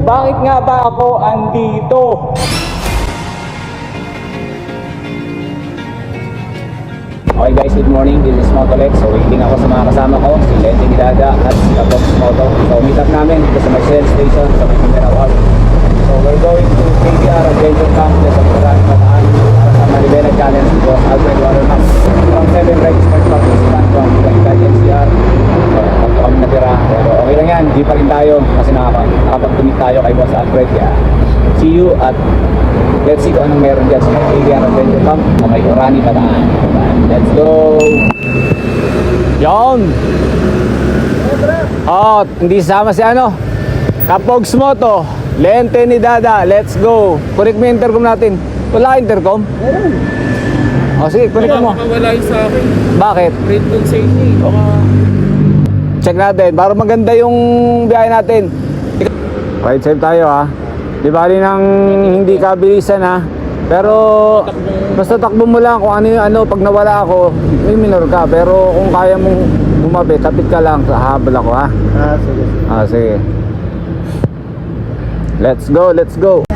Bakit nga ba ako andito? Okay guys, good morning. This is Motolex. So waiting ako sa mga kasama ko, si Lenny Gidaga at si Kabox Moto. So meet up namin dito sa Marcel Station sa may Mindanao Out. So we're going to KBR Adventure Camp dito sa Pagkaraan Bataan para sa Maribela Challenge dito sa Alfred Waterhouse. From 7 registered participants from Bulacan NCR. So kami natira. Pero okay lang yan, di pa rin tayo kasi nakapag nakapag-commit tayo kay Boss Alfred. Kaya see you at Let's see kung anong meron dyan sa KBR Adventure Camp sa may Orani Bataan. Let's go! Yon! Oh, hindi sama si ano? Kapogs Moto. Lente ni Dada. Let's go. Connect mo intercom natin. Wala intercom? Meron. O sige, connect mo. Wala yung sa akin. Bakit? Red tone safety. Baka Check natin. Para maganda yung biyahe natin. Ride safe tayo ha. Di bali nang hindi ka bilisan ha. Pero basta takbo mo lang kung ano yung ano. Pag nawala ako, may minor ka. Pero kung kaya mong bumabi, kapit ka lang. Habol ako ha. Ah, sige. Ah, sige. Let's go, let's go.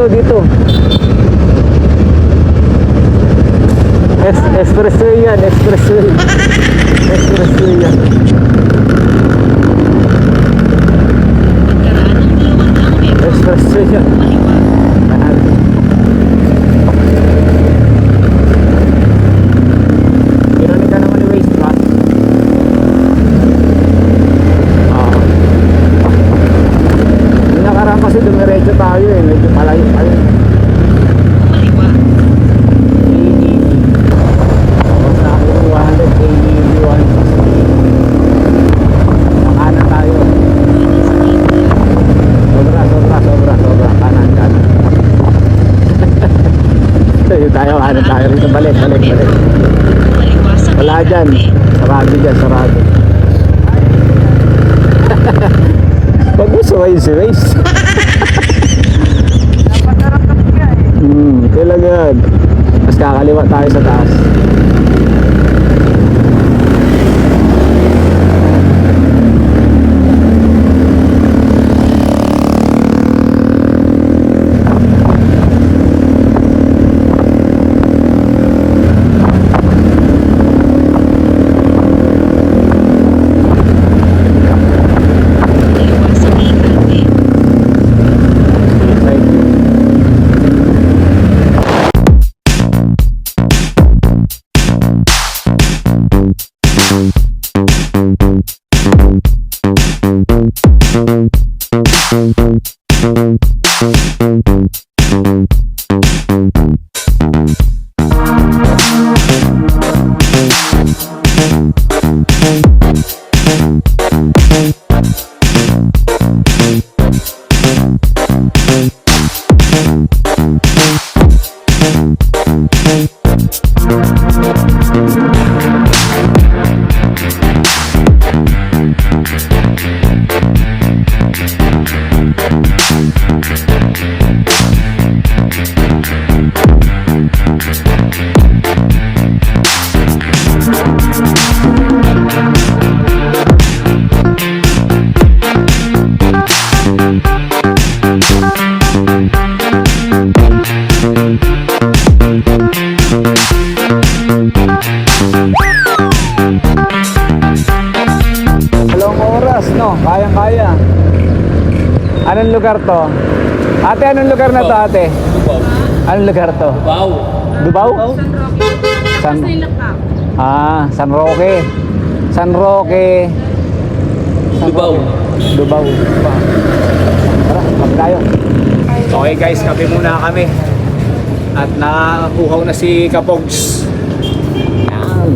Dito, dito. Es expressway yan, expressway. Expressway yan. Expressway yan. Sobra. Kanan, kanan. Yun tayo, ano tayo rito. Balik, balik, balik. Wala dyan. Sarado dyan, sarado. Pag gusto kayo si Race. Kailangan. Mas kakaliwa tayo sa taas. Lugar to? Ate, anong lugar na to, ate? Dubaw. Anong lugar to? Dubaw. Dubaw? San Roque. San, ah, San Roque. San Roque. San Dubaw. Roque. Dubaw. Tara, kami tayo. Okay guys, kape muna kami. At nakakuhaw na si Kapogs. Yan.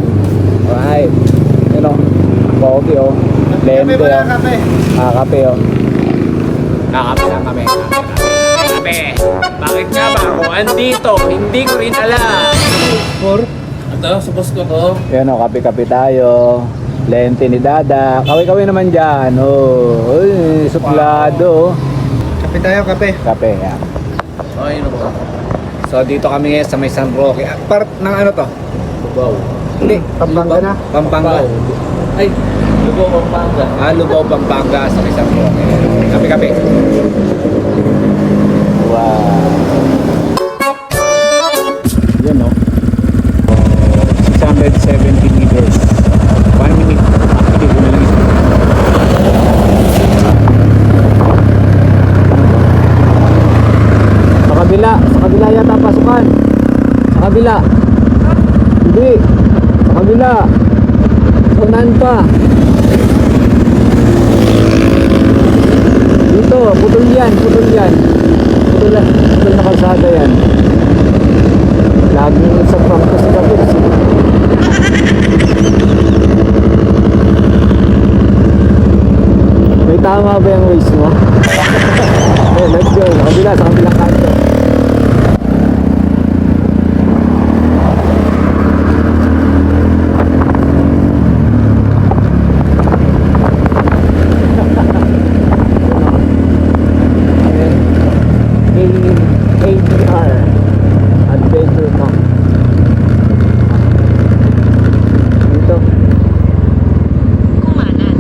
Alright. Yun o. Pogi o. Lente o. Ah, kape o. Kakape lang kami. Kape. Bakit nga ba ako andito? Hindi ko rin alam. For? Ito, sa boss ko to. Yan o, kape-kape tayo. Lente ni Dada. Kawi-kawi naman dyan. Oh, uy, suplado. Kape tayo, kape. Kape, yan. Ay, ano ba? So, dito kami ngayon sa may San Roque. Part ng ano to? Dubaw. Hindi. Pampanga na. Pampanga. Ay, Dubaw, Pampanga. Ah, Lubao, Pampanga sa San Roque. Kape-kape. Wow. Yan o. 670 meters. 1 minute. Actually. Sa kabila. Sa kabila yata pasukan. Sa kabila. Hindi. Sa kabila. Sa unahan pa. Dito, putol yan, putol yan. Putol, putol na kalsada yan. Laging sa prangko si Kapit. May tama ba yung waste mo? okay, let's go. Sa kabila, sa kabilang kanto. A- ADR Adventure Camp Dito Kumanan.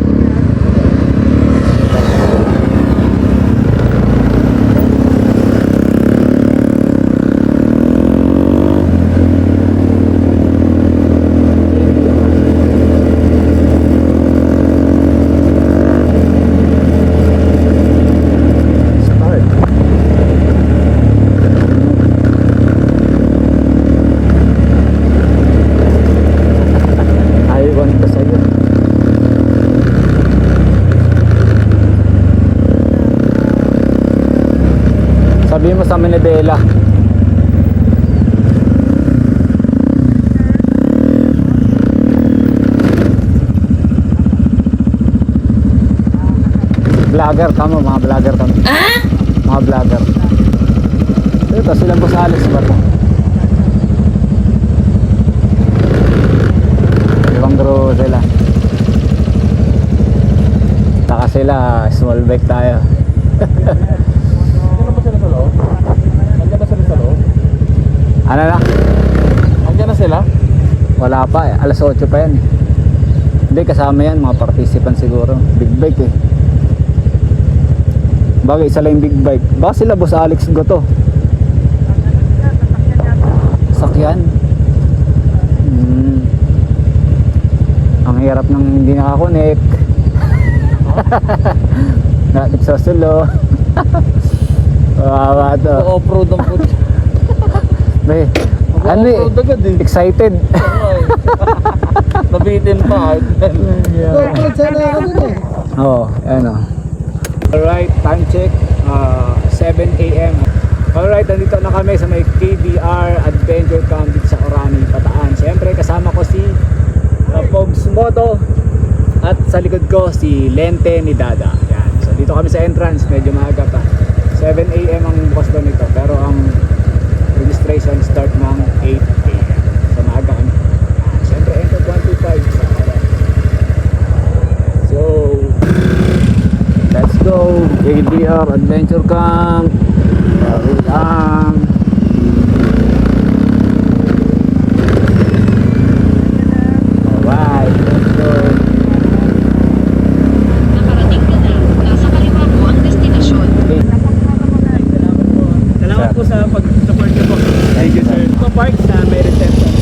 Start Ayaw ko sa'yo Sabi mo sa Manibela Vlogger kamo, mga vlogger kami. Mga vlogger. Ito sila Boss Alex ba to? Ibang gro sila. Taka sila, small bike tayo. Ano ba sila sa loob? Andiyan na sila sa loob? Ano na? Andiyan na sila? Wala pa eh. Alas 8 pa yan eh. Hindi, kasama yan. Mga participant siguro. Big bike eh. Bagay, isa lang yung big bike. Baka sila boss Alex ko to. Sakyan. Hmm. Ang hirap ng hindi nakakonect. Natik sa sulo. Wawa to. Off-road ang puto. Be, ano eh, eh. excited. Nabitin pa. Oo, oh, ano. Alright, time check. Uh, 7 a.m. Alright, nandito na kami sa may KBR Adventure Camp dito sa Orani, Pataan. Siyempre, kasama ko si Pogs Moto at sa likod ko si Lente ni Dada. Yan. So dito kami sa entrance, medyo maaga pa. 7 a.m. ang bukas nito, pero ang registration start ng 8 a.m. So maaga kami. Yan. Siyempre, enter 125 sa Orani. So, let's go. KDR Adventure Camp. Hurry lang. Alright, let's go. Nakarating ka na. Nasa kaliwa mo ang destinasyon. Okay. Salamat po sa pag-support niyo po. Thank you, sir. Ito park sa may reception.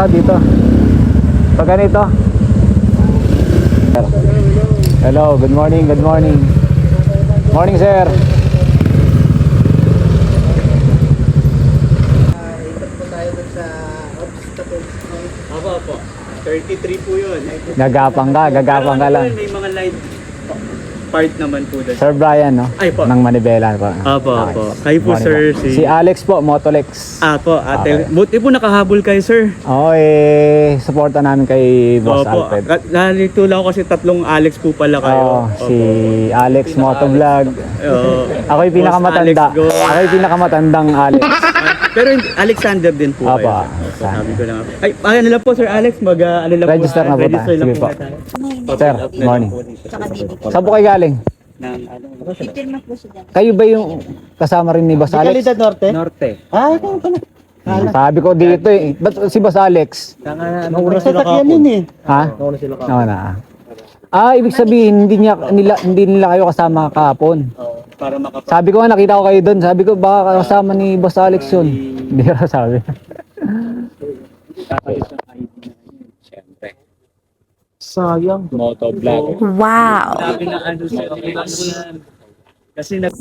Tara dito. Pag ganito. Hello, good morning, good morning. Morning, sir. Ikot po tayo dun sa obstacle. Apo, apo. 33 po yun. Gagapang ka, gagapang ka lang. May part naman po doon. Sir Brian, no? Ay po. Ng Manibela po. Apo, Okay. apo. Kayo po, Morning sir, po. si- Si Alex po, Motolex. Apo, ate. Okay. Buti po nakahabol kayo, sir. Oo, eh, supporta namin kay Boss Opo. Alfred. Nalito lang kasi tatlong Alex po pala kayo. Oo, Opo. si Alex Motovlog. Oo. Ako yung pinakamatanda. Ako yung pinakamatandang Alex. Pero Alexander din po Apo, kayo. Alexander. Sabi ko lang. Ay, ano lang po, Sir Alex, mag, ah, ano lang Register po, na po register tayo. lang Sige po. tayo. Sir, lang morning. Saan po kayo galing? Ng, ano, Ipirma po siya dyan. Kayo ba yung kasama rin ni Boss Alex? Kalidad Norte? Norte. Ah, ikaw pala. Sabi ko dito eh. Ba't si Boss Alex? Nauna sila kapon. yun eh. Ha? Nauna sila kapon. Oo na. Ah, ibig sabihin hindi niya nila hindi nila kayo kasama kahapon. Oo, para makapag... Sabi ko nga nakita ko kayo doon. Sabi ko baka kasama ni Boss Alex yun. Hindi ko sabi. Tatayos ng ID na yun. Siyempre. Sayang. Motovlog. Wow! Sabi na ano sa ano yan. Kasi nag...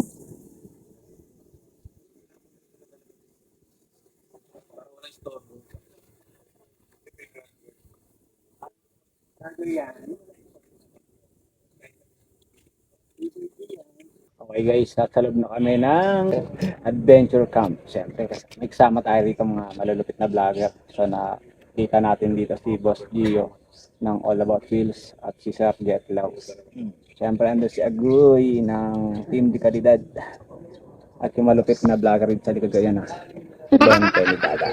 Okay guys, nasa loob na kami ng adventure camp. Siyempre, kasama tayo dito mga malulupit na vlogger. So na kita natin dito si Boss Gio ng All About Wheels at si Sir Jetlaw. Siyempre, ando si Agoy ng Team Di Kalidad. At yung malupit na vlogger rin sa likod ko yan. ah. Don Pelidada.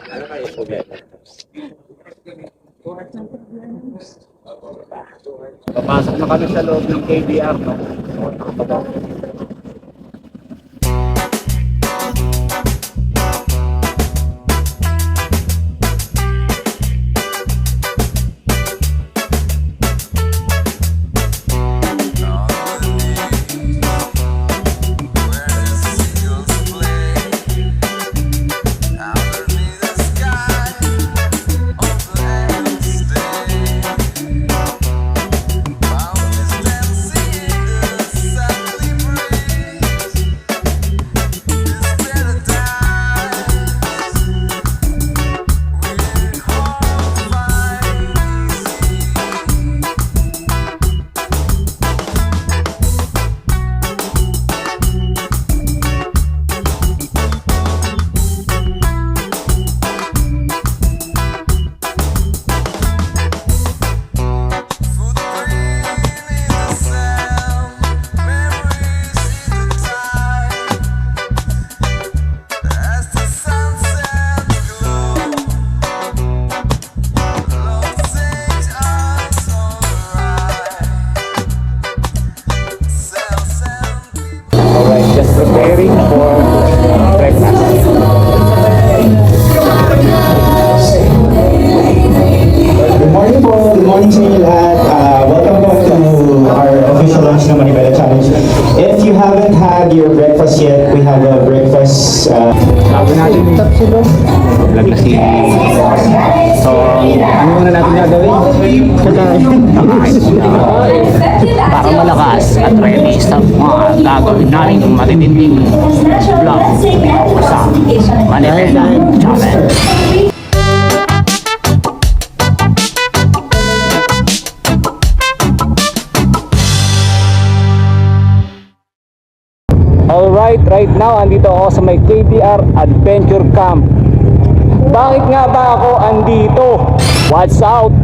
Papasok na kami sa loob ng KBR. No? Breakfast uh, Sabi natin tapsilo. Vlog na. So, ano muna natin gagawin? para malakas at ready sa mga gagawin namin matitinding vlog sa Manila Challenge. Right now, andito ako sa may KTR Adventure Camp. Bakit nga ba ako andito? What's out?